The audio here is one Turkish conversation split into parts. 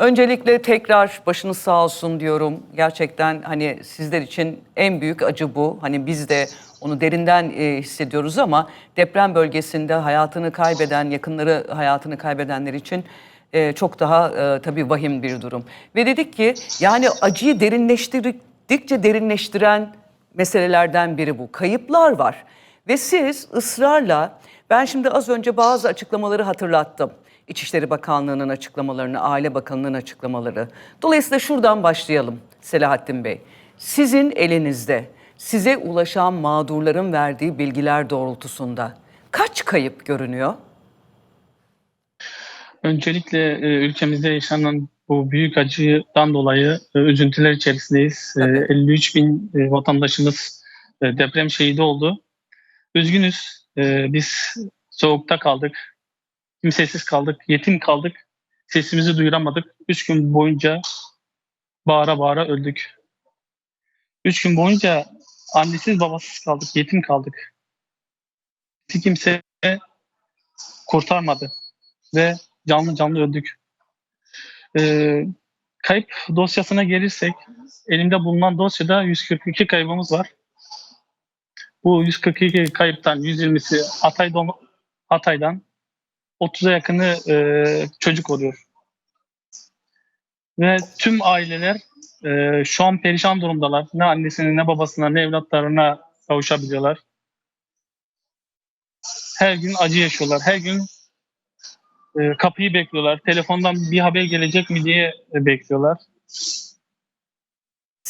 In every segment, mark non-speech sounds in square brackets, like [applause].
Öncelikle tekrar başınız sağ olsun diyorum. Gerçekten hani sizler için en büyük acı bu. Hani biz de onu derinden e, hissediyoruz ama deprem bölgesinde hayatını kaybeden, yakınları hayatını kaybedenler için e, çok daha e, tabii vahim bir durum. Ve dedik ki yani acıyı derinleştirdikçe derinleştiren meselelerden biri bu. Kayıplar var ve siz ısrarla ben şimdi az önce bazı açıklamaları hatırlattım. İçişleri Bakanlığı'nın açıklamalarını, Aile Bakanlığı'nın açıklamaları. Dolayısıyla şuradan başlayalım Selahattin Bey. Sizin elinizde size ulaşan mağdurların verdiği bilgiler doğrultusunda kaç kayıp görünüyor? Öncelikle e, ülkemizde yaşanan bu büyük acıdan dolayı e, üzüntüler içerisindeyiz. E, Tabii. 53 bin vatandaşımız deprem şehidi oldu. Üzgünüz. Biz soğukta kaldık. Kimsesiz kaldık. Yetim kaldık. Sesimizi duyuramadık. Üç gün boyunca bağıra bağıra öldük. Üç gün boyunca annesiz babasız kaldık. Yetim kaldık. Bizi kimse kurtarmadı. Ve canlı canlı öldük. Ee, kayıp dosyasına gelirsek elimde bulunan dosyada 142 kaybımız var. Bu 142 kayıptan 120'si Hatay'dan, Hatay'dan 30'a yakını e, çocuk oluyor. Ve tüm aileler e, şu an perişan durumdalar. Ne annesine ne babasına ne evlatlarına kavuşabiliyorlar. Her gün acı yaşıyorlar. Her gün e, kapıyı bekliyorlar. Telefondan bir haber gelecek mi diye e, bekliyorlar.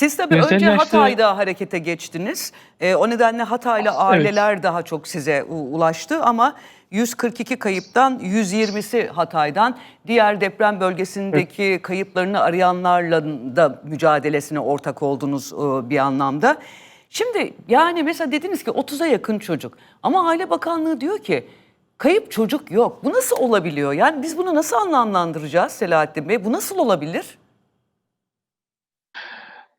Siz tabii Özel önce yaşlı- Hatay'da harekete geçtiniz. Ee, o nedenle Hataylı aileler daha çok size ulaştı ama 142 kayıptan 120'si Hatay'dan. Diğer deprem bölgesindeki kayıplarını arayanlarla da mücadelesine ortak oldunuz e, bir anlamda. Şimdi yani mesela dediniz ki 30'a yakın çocuk ama Aile Bakanlığı diyor ki kayıp çocuk yok. Bu nasıl olabiliyor? Yani biz bunu nasıl anlamlandıracağız Selahattin Bey? Bu nasıl olabilir?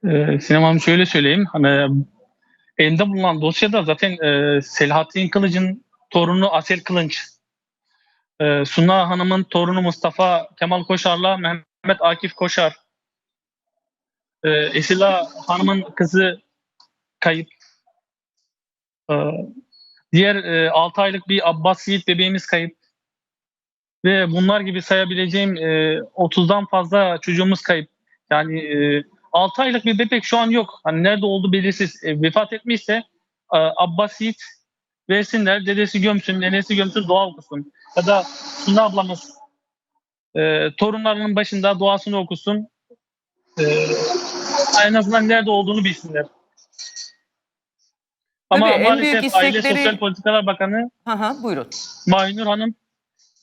Ee, şöyle söyleyeyim. Hani elimde bulunan dosyada zaten e, Selahattin Kılıç'ın torunu Asel Kılınç, e, Suna Hanım'ın torunu Mustafa Kemal Koşar'la Mehmet Akif Koşar, e, Esila Hanım'ın kızı kayıp. E, diğer e, 6 aylık bir Abbas Yiğit bebeğimiz kayıp. Ve bunlar gibi sayabileceğim e, 30'dan fazla çocuğumuz kayıp. Yani e, 6 aylık bir bebek şu an yok. Hani nerede oldu belirsiz. E, vefat etmişse e, Abbas Yiğit versinler. Dedesi gömsün, nenesi gömsün, dua okusun. Ya da Suna ablamız e, torunlarının başında duasını okusun. E, en azından nerede olduğunu bilsinler. Ama Tabii, en büyük maalesef Aile istekleri- Sosyal Politikalar Bakanı hı, buyurun. Mahinur Hanım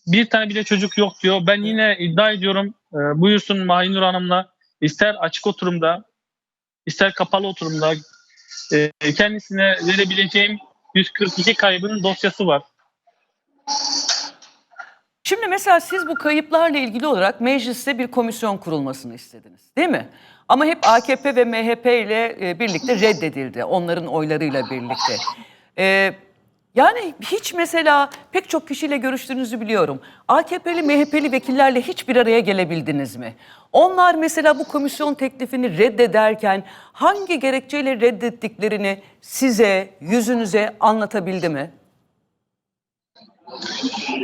bir tane bile çocuk yok diyor. Ben yine iddia ediyorum. E, buyursun Mahinur Hanım'la ister açık oturumda ister kapalı oturumda e, kendisine verebileceğim 142 kaybının dosyası var. Şimdi mesela siz bu kayıplarla ilgili olarak mecliste bir komisyon kurulmasını istediniz değil mi? Ama hep AKP ve MHP ile e, birlikte reddedildi. Onların oylarıyla birlikte. Ee, yani hiç mesela pek çok kişiyle görüştüğünüzü biliyorum. AKP'li MHP'li vekillerle hiç bir araya gelebildiniz mi? Onlar mesela bu komisyon teklifini reddederken hangi gerekçeyle reddettiklerini size, yüzünüze anlatabildi mi?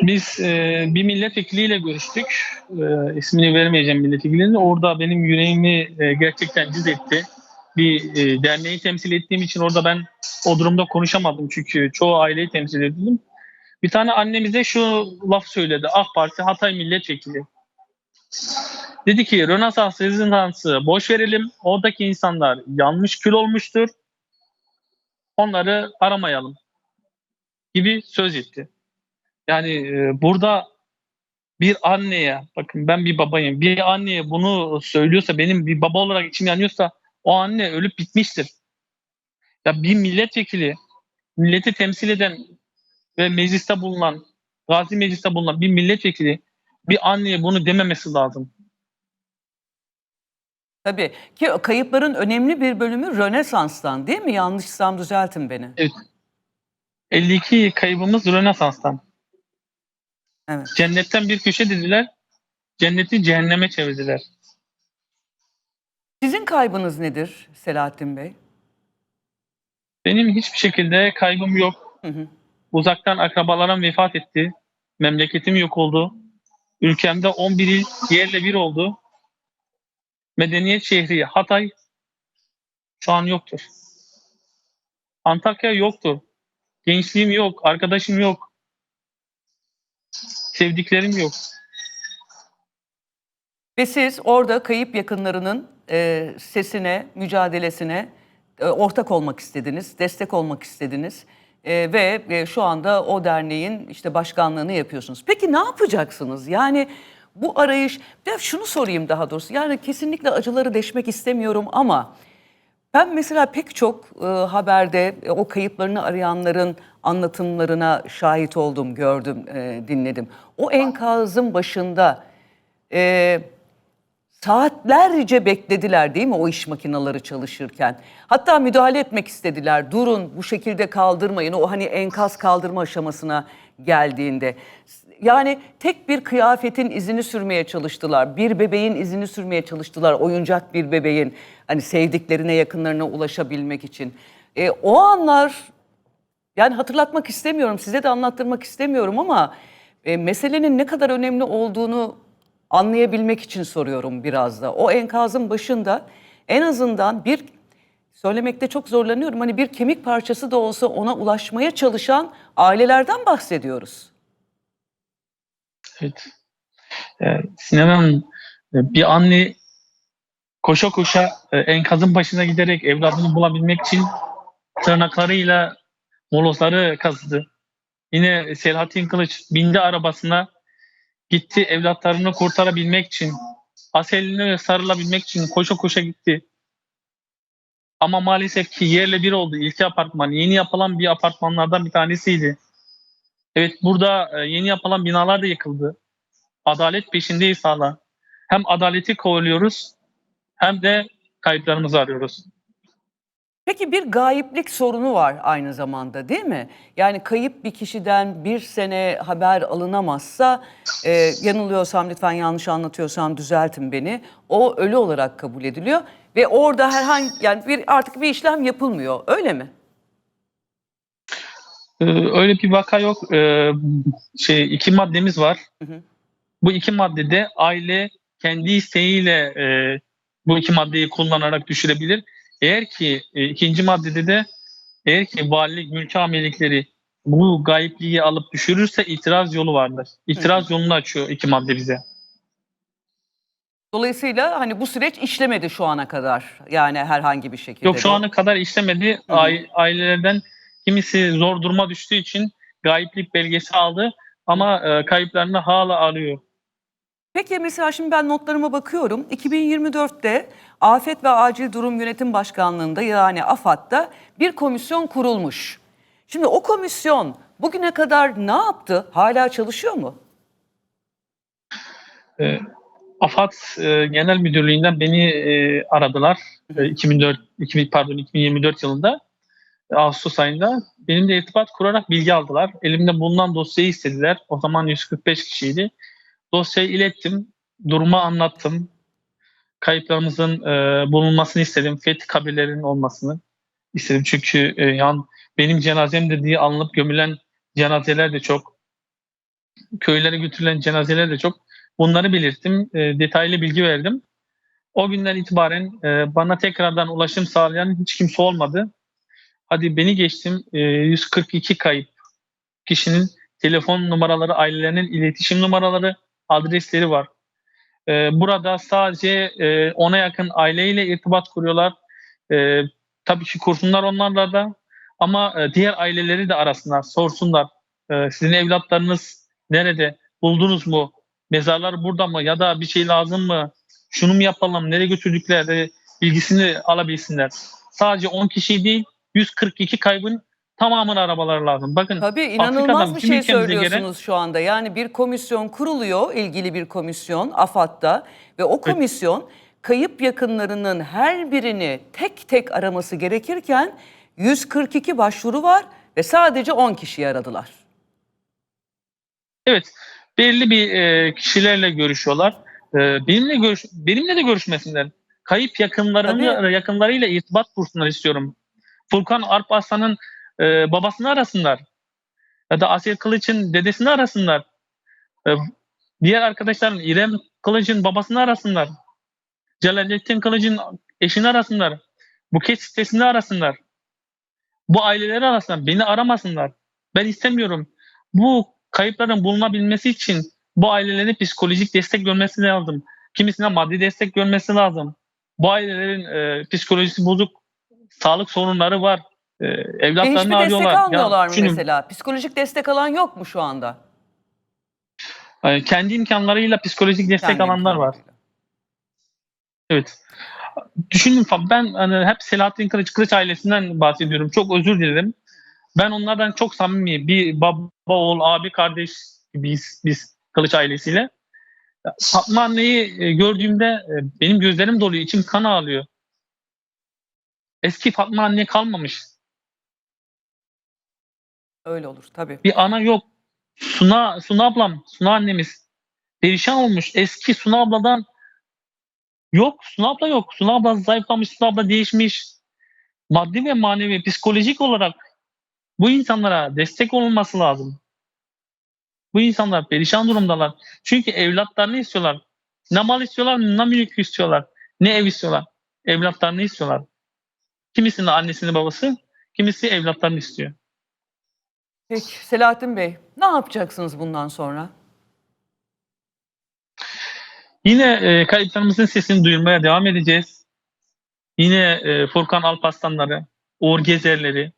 Biz e, bir milletvekiliyle görüştük. E, ismini vermeyeceğim milletvekilinin. Orada benim yüreğimi e, gerçekten cız etti. Bir e, derneği temsil ettiğim için orada ben o durumda konuşamadım. Çünkü çoğu aileyi temsil edildim. Bir tane annemize şu laf söyledi. AK Parti Hatay milletvekili. Dedi ki Rönesans rezidansı boş verelim. Oradaki insanlar yanmış kül olmuştur. Onları aramayalım gibi söz etti. Yani e, burada bir anneye, bakın ben bir babayım, bir anneye bunu söylüyorsa, benim bir baba olarak içim yanıyorsa o anne ölüp bitmiştir. Ya bir milletvekili, milleti temsil eden ve mecliste bulunan, gazi mecliste bulunan bir milletvekili bir anneye bunu dememesi lazım. Tabii ki kayıpların önemli bir bölümü Rönesans'tan değil mi? Yanlışsam düzeltin beni. 52 kaybımız Rönesans'tan. Evet. Cennetten bir köşe dediler. cenneti cehenneme çevirdiler. Sizin kaybınız nedir Selahattin Bey? Benim hiçbir şekilde kaybım yok. Hı hı. Uzaktan akrabalarım vefat etti. Memleketim yok oldu. Ülkemde 11 il yerle bir oldu. Medeniyet şehri Hatay şu an yoktur. Antakya yoktur. Gençliğim yok, arkadaşım yok. Sevdiklerim yok. Ve siz orada kayıp yakınlarının e, sesine, mücadelesine e, ortak olmak istediniz, destek olmak istediniz. E, ve e, şu anda o derneğin işte başkanlığını yapıyorsunuz. Peki ne yapacaksınız? Yani bu arayış, ben şunu sorayım daha doğrusu. Yani kesinlikle acıları deşmek istemiyorum ama ben mesela pek çok e, haberde e, o kayıplarını arayanların anlatımlarına şahit oldum, gördüm, e, dinledim. O enkazın başında e, saatlerce beklediler değil mi o iş makineleri çalışırken? Hatta müdahale etmek istediler. Durun bu şekilde kaldırmayın. O hani enkaz kaldırma aşamasına geldiğinde. Yani tek bir kıyafetin izini sürmeye çalıştılar. Bir bebeğin izini sürmeye çalıştılar. Oyuncak bir bebeğin hani sevdiklerine yakınlarına ulaşabilmek için. E, o anlar yani hatırlatmak istemiyorum, size de anlattırmak istemiyorum ama e, meselenin ne kadar önemli olduğunu anlayabilmek için soruyorum biraz da. O enkazın başında en azından bir söylemekte çok zorlanıyorum. Hani bir kemik parçası da olsa ona ulaşmaya çalışan ailelerden bahsediyoruz. Evet. Ee, Sinem e, bir anne koşa koşa e, enkazın başına giderek evladını bulabilmek için tırnaklarıyla molozları kazıdı. Yine Selahattin Kılıç bindi arabasına gitti evlatlarını kurtarabilmek için Aseline sarılabilmek için koşa koşa gitti. Ama maalesef ki yerle bir oldu. İlki apartman yeni yapılan bir apartmanlardan bir tanesiydi. Evet burada e, yeni yapılan binalar da yıkıldı. Adalet peşindeyiz hala. Hem adaleti kovalıyoruz hem de kayıplarımızı arıyoruz. Peki bir gayiplik sorunu var aynı zamanda değil mi? Yani kayıp bir kişiden bir sene haber alınamazsa, e, yanılıyorsam lütfen yanlış anlatıyorsam düzeltin beni. O ölü olarak kabul ediliyor ve orada herhangi yani bir artık bir işlem yapılmıyor. Öyle mi? Ee, öyle bir vaka yok. Ee, şey iki maddemiz var. Hı hı. Bu iki maddede aile kendi isteğiyle e, bu iki maddeyi kullanarak düşürebilir. Eğer ki e, ikinci maddede de eğer ki valilik mülki amirlikleri bu gayipliği alıp düşürürse itiraz yolu vardır. İtiraz yolunu açıyor iki madde bize. Dolayısıyla hani bu süreç işlemedi şu ana kadar. Yani herhangi bir şekilde. Yok şu ana kadar işlemedi. Hı hı. Ai- Ailelerden kimisi zor duruma düştüğü için gayiplik belgesi aldı ama e, kayıplarını hala arıyor. Peki mesela şimdi ben notlarıma bakıyorum. 2024'te Afet ve Acil Durum Yönetim Başkanlığı'nda yani AFAD'da bir komisyon kurulmuş. Şimdi o komisyon bugüne kadar ne yaptı? Hala çalışıyor mu? E, AFAD e, Genel Müdürlüğü'nden beni e, aradılar. E, 2004 2000 pardon 2024 yılında e, Ağustos ayında benimle irtibat kurarak bilgi aldılar. Elimde bulunan dosyayı istediler. O zaman 145 kişiydi. Dosyayı ilettim. Durumu anlattım. Kayıplarımızın e, bulunmasını istedim. Fethi kabirlerinin olmasını istedim. Çünkü e, yan benim cenazem dediği alınıp gömülen cenazeler de çok. Köylere götürülen cenazeler de çok. Bunları belirttim. E, detaylı bilgi verdim. O günden itibaren e, bana tekrardan ulaşım sağlayan hiç kimse olmadı. Hadi beni geçtim. E, 142 kayıp kişinin telefon numaraları, ailelerinin iletişim numaraları, adresleri var. E, burada sadece e, ona yakın aileyle irtibat kuruyorlar. E, tabii ki kursunlar onlarla da. Ama e, diğer aileleri de arasınlar, sorsunlar. E, sizin evlatlarınız nerede? Buldunuz mu? Mezarlar burada mı? Ya da bir şey lazım mı? Şunu mu yapalım? Nereye götürdükleri bilgisini alabilsinler. Sadece 10 kişi değil, 142 kaybın tamamını arabalar lazım. Bakın Tabii Afrika'dan inanılmaz bir bizim şey söylüyorsunuz şu anda. Yani bir komisyon kuruluyor, ilgili bir komisyon AFAD'da ve o komisyon kayıp yakınlarının her birini tek tek araması gerekirken 142 başvuru var ve sadece 10 kişiyi aradılar. Evet, belirli bir e, kişilerle görüşüyorlar. e, benimle görüş benimle de görüşmesinler. Kayıp yakınlarını Tabii. yakınlarıyla irtibat kursunlar istiyorum. Furkan Arpaslan'ın e, babasını arasınlar. Ya da Asiye Kılıç'ın dedesini arasınlar. E, diğer arkadaşların İrem Kılıç'ın babasını arasınlar. Celalettin Kılıç'ın eşini arasınlar. Buket sitesini arasınlar. Bu aileleri arasınlar. Beni aramasınlar. Ben istemiyorum. Bu kayıpların bulunabilmesi için bu ailelerin psikolojik destek görmesi lazım. Kimisine maddi destek görmesi lazım. Bu ailelerin e, psikolojisi bozuk, sağlık sorunları var. E, evlatlarını hiçbir destek arıyorlar. Ya almıyorlar mı düşünün, mesela? Psikolojik destek alan yok mu şu anda? e, kendi imkanlarıyla psikolojik destek Kendi alanlar var. Evet. Düşünün ben hani hep Selahattin Kılıç Kılıç ailesinden bahsediyorum. Çok özür dilerim. Ben onlardan çok samimi bir baba oğul abi kardeş gibiyiz biz Kılıç ailesiyle. Fatma anneyi e, gördüğümde e, benim gözlerim doluyor, içim kan ağlıyor. Eski Fatma anne kalmamış. Öyle olur tabii. Bir ana yok. Suna, Suna ablam, Suna annemiz perişan olmuş. Eski Suna abladan yok. Suna abla yok. Suna abla zayıflamış, Suna abla değişmiş. Maddi ve manevi, psikolojik olarak bu insanlara destek olunması lazım. Bu insanlar perişan durumdalar. Çünkü evlatlarını istiyorlar. Ne mal istiyorlar, ne mülk istiyorlar. Ne ev istiyorlar. Evlatlarını istiyorlar. Kimisinin annesini babası, kimisi evlatlarını istiyor. Peki Selahattin Bey ne yapacaksınız bundan sonra? Yine e, kayıplarımızın sesini duyurmaya devam edeceğiz. Yine e, Furkan Alparslanları, Uğur Gezerleri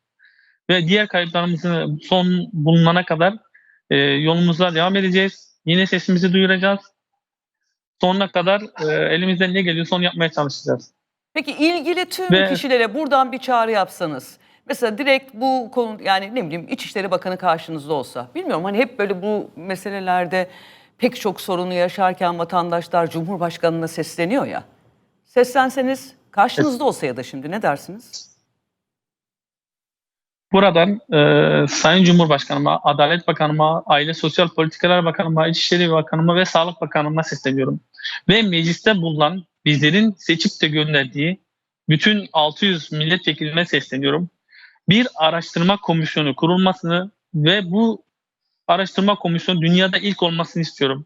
ve diğer kayıplarımızın son bulunana kadar e, yolumuza devam edeceğiz. Yine sesimizi duyuracağız. Sonuna kadar e, elimizden ne geliyorsa onu yapmaya çalışacağız. Peki ilgili tüm Ve- kişilere buradan bir çağrı yapsanız. Mesela direkt bu konu yani ne bileyim İçişleri Bakanı karşınızda olsa. Bilmiyorum hani hep böyle bu meselelerde pek çok sorunu yaşarken vatandaşlar Cumhurbaşkanı'na sesleniyor ya. Seslenseniz karşınızda olsa ya da şimdi ne dersiniz? Buradan e, Sayın Cumhurbaşkanıma, Adalet Bakanıma, Aile Sosyal Politikalar Bakanıma, İçişleri Bakanıma ve Sağlık Bakanıma sesleniyorum. Ve mecliste bulunan bizlerin seçip de gönderdiği bütün 600 milletvekiline sesleniyorum. Bir araştırma komisyonu kurulmasını ve bu araştırma komisyonu dünyada ilk olmasını istiyorum.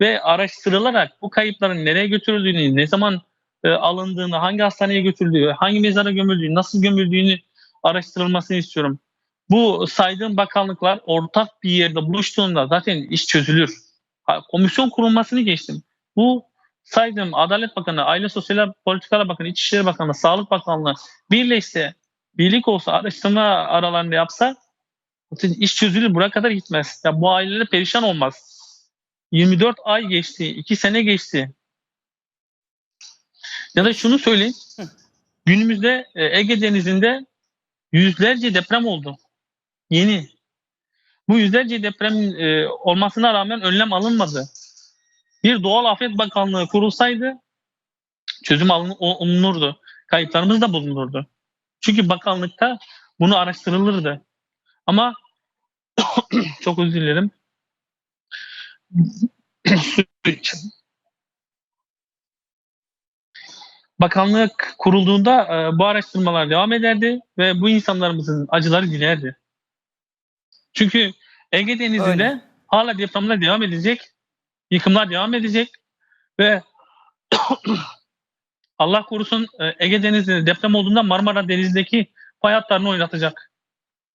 Ve araştırılarak bu kayıpların nereye götürüldüğünü, ne zaman e, alındığını, hangi hastaneye götürüldüğü, hangi mezara gömüldüğünü, nasıl gömüldüğünü araştırılmasını istiyorum. Bu saydığım bakanlıklar ortak bir yerde buluştuğunda zaten iş çözülür. Komisyon kurulmasını geçtim. Bu saydığım Adalet Bakanı, Aile Sosyal Politikalar Bakanı, İçişleri Bakanı, Sağlık Bakanlığı birleşse, birlik olsa, araştırma aralarında yapsa iş çözülür. Buraya kadar gitmez. Ya bu aileler perişan olmaz. 24 ay geçti, 2 sene geçti. Ya da şunu söyleyeyim. Günümüzde e, Ege Denizi'nde yüzlerce deprem oldu. Yeni. Bu yüzlerce deprem e, olmasına rağmen önlem alınmadı. Bir doğal afet bakanlığı kurulsaydı çözüm alın, olunurdu. Kayıplarımız da bulunurdu. Çünkü bakanlıkta bunu araştırılırdı. Ama [coughs] çok özür dilerim. [coughs] Bakanlık kurulduğunda e, bu araştırmalar devam ederdi ve bu insanlarımızın acıları dilerdi. Çünkü Ege Denizi'nde Öyle. hala depremler devam edecek, yıkımlar devam edecek ve [coughs] Allah korusun e, Ege Denizi'nde deprem olduğunda Marmara Denizi'ndeki fay hatlarını oynatacak.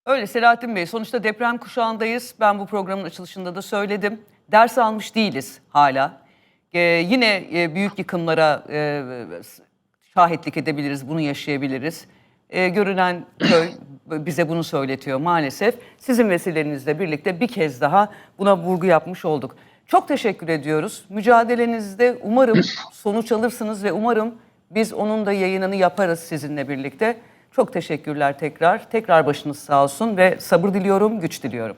Öyle Selahattin Bey sonuçta deprem kuşağındayız. Ben bu programın açılışında da söyledim. Ders almış değiliz hala. Ee, yine e, büyük yıkımlara e, şahitlik edebiliriz, bunu yaşayabiliriz. Ee, görünen köy bize bunu söyletiyor maalesef. Sizin vesilenizle birlikte bir kez daha buna vurgu yapmış olduk. Çok teşekkür ediyoruz. Mücadelenizde umarım sonuç alırsınız ve umarım biz onun da yayınını yaparız sizinle birlikte. Çok teşekkürler tekrar. Tekrar başınız sağ olsun ve sabır diliyorum, güç diliyorum.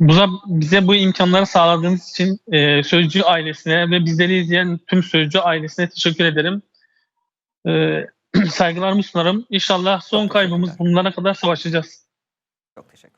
Buza, bize bu imkanları sağladığınız için e, Sözcü ailesine ve bizleri izleyen tüm Sözcü ailesine teşekkür ederim. E, [clears throat] saygılarımı sunarım. İnşallah son kaybımız bunlara kadar savaşacağız. Çok teşekkür